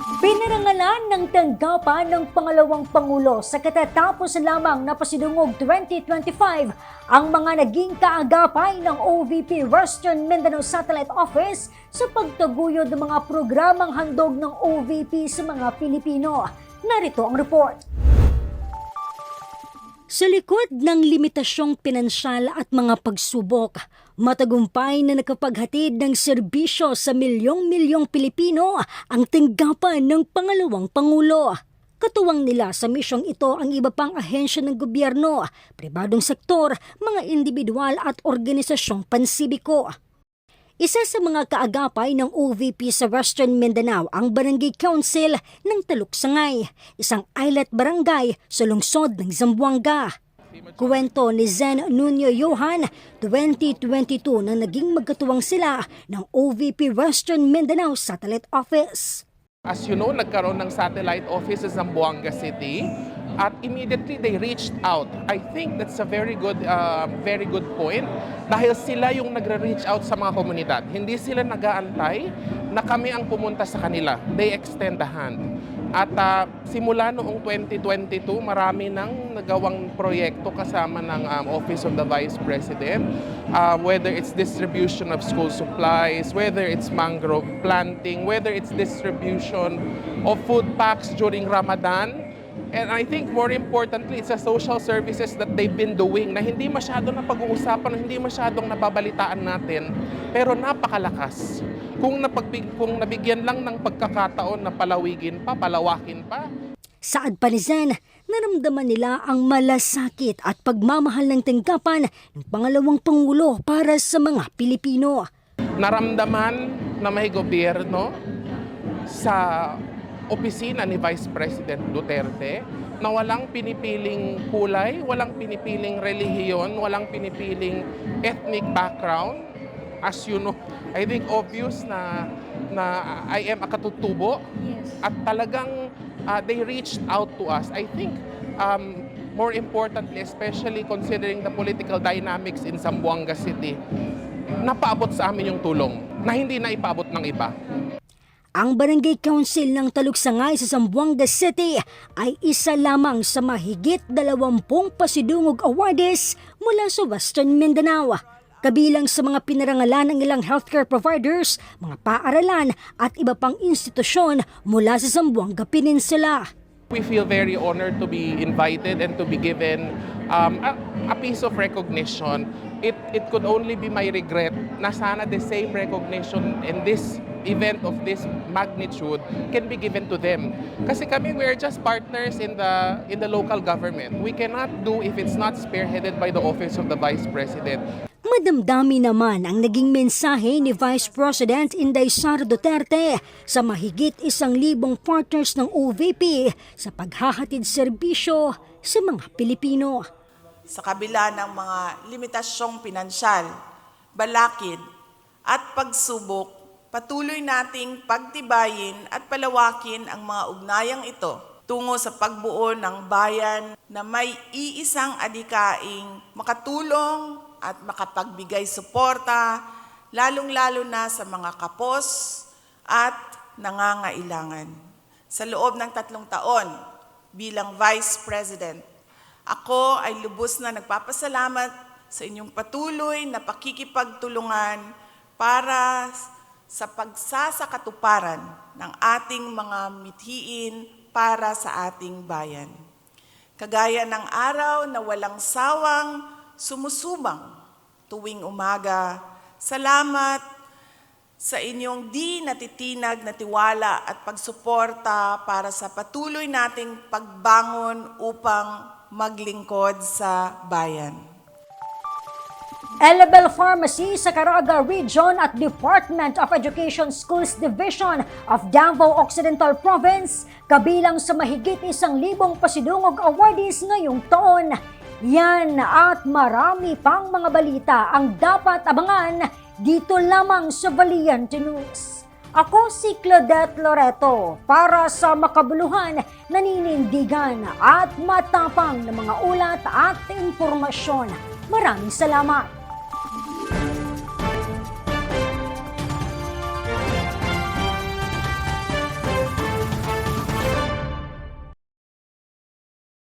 Pinarangalan ng tanggapan ng pangalawang Pangulo sa katatapos lamang na pasidungog 2025 ang mga naging kaagapay ng OVP Western Mindanao Satellite Office sa pagtaguyod ng mga programang handog ng OVP sa mga Pilipino. Narito ang report. Sa likod ng limitasyong pinansyal at mga pagsubok, matagumpay na nakapaghatid ng serbisyo sa milyong-milyong Pilipino ang tanggapan ng pangalawang Pangulo. Katuwang nila sa misyong ito ang iba pang ahensya ng gobyerno, pribadong sektor, mga individual at organisasyong pansibiko. Isa sa mga kaagapay ng OVP sa Western Mindanao ang Barangay Council ng Taluksangay, isang islet barangay sa lungsod ng Zamboanga. Kuwento ni Zen Nunio Johan, 2022 nang naging magkatuwang sila ng OVP Western Mindanao Satellite Office. As you know, nagkaroon ng satellite office sa Zamboanga City at immediately they reached out. I think that's a very good uh, very good point dahil sila yung nagre-reach out sa mga komunidad. Hindi sila nag-aantay na kami ang pumunta sa kanila. They extend the hand. At uh, simula noong 2022, marami nang nagawang proyekto kasama ng um, Office of the Vice President. Uh, whether it's distribution of school supplies, whether it's mangrove planting, whether it's distribution of food packs during Ramadan. And I think more importantly, it's the social services that they've been doing na hindi masyadong napag-uusapan, hindi masyadong nababalitaan natin, pero napakalakas. Kung, napagbig, kung nabigyan lang ng pagkakataon na palawigin pa, palawakin pa, Saad pa ni Zen, naramdaman nila ang malasakit at pagmamahal ng tanggapan ng pangalawang Pangulo para sa mga Pilipino. naramdaman na may gobyerno sa opisina ni Vice President Duterte na walang pinipiling kulay, walang pinipiling relihiyon, walang pinipiling ethnic background. As you know, I think obvious na na I am a katutubo at talagang uh, they reached out to us. I think um, more importantly, especially considering the political dynamics in Zamboanga City, napaabot sa amin yung tulong na hindi na ipaabot ng iba. Ang Barangay Council ng Talugsangay sa Zamboanga City ay isa lamang sa mahigit dalawampung pasidungog awardees mula sa Western Mindanao. Kabilang sa mga pinarangalan ng ilang healthcare providers, mga paaralan at iba pang institusyon mula sa Zamboanga Peninsula. We feel very honored to be invited and to be given um, a, a piece of recognition. It, it could only be my regret na sana the same recognition in this event of this magnitude can be given to them. Kasi kami, we're just partners in the, in the local government. We cannot do if it's not spearheaded by the Office of the Vice President. Madamdami naman ang naging mensahe ni Vice President Inday Sara Duterte sa mahigit isang libong partners ng OVP sa paghahatid serbisyo sa mga Pilipino. sa kabila ng mga limitasyong pinansyal, balakid at pagsubok, patuloy nating pagtibayin at palawakin ang mga ugnayang ito tungo sa pagbuo ng bayan na may iisang adikaing makatulong at makapagbigay suporta, lalong-lalo na sa mga kapos at nangangailangan. Sa loob ng tatlong taon bilang Vice President, ako ay lubos na nagpapasalamat sa inyong patuloy na pakikipagtulungan para sa pagsasakatuparan ng ating mga mithiin para sa ating bayan. Kagaya ng araw na walang sawang sumusubang tuwing umaga, salamat sa inyong di natitinag na tiwala at pagsuporta para sa patuloy nating pagbangon upang maglingkod sa bayan. Elabel Pharmacy sa Caraga Region at Department of Education Schools Division of Davao Occidental Province kabilang sa mahigit isang libong pasidungog awardees ngayong taon. Yan at marami pang mga balita ang dapat abangan dito lamang sa Valiente News. Ako si Claudette Loreto para sa makabuluhan, naninindigan at matapang na mga ulat at impormasyon. Maraming salamat.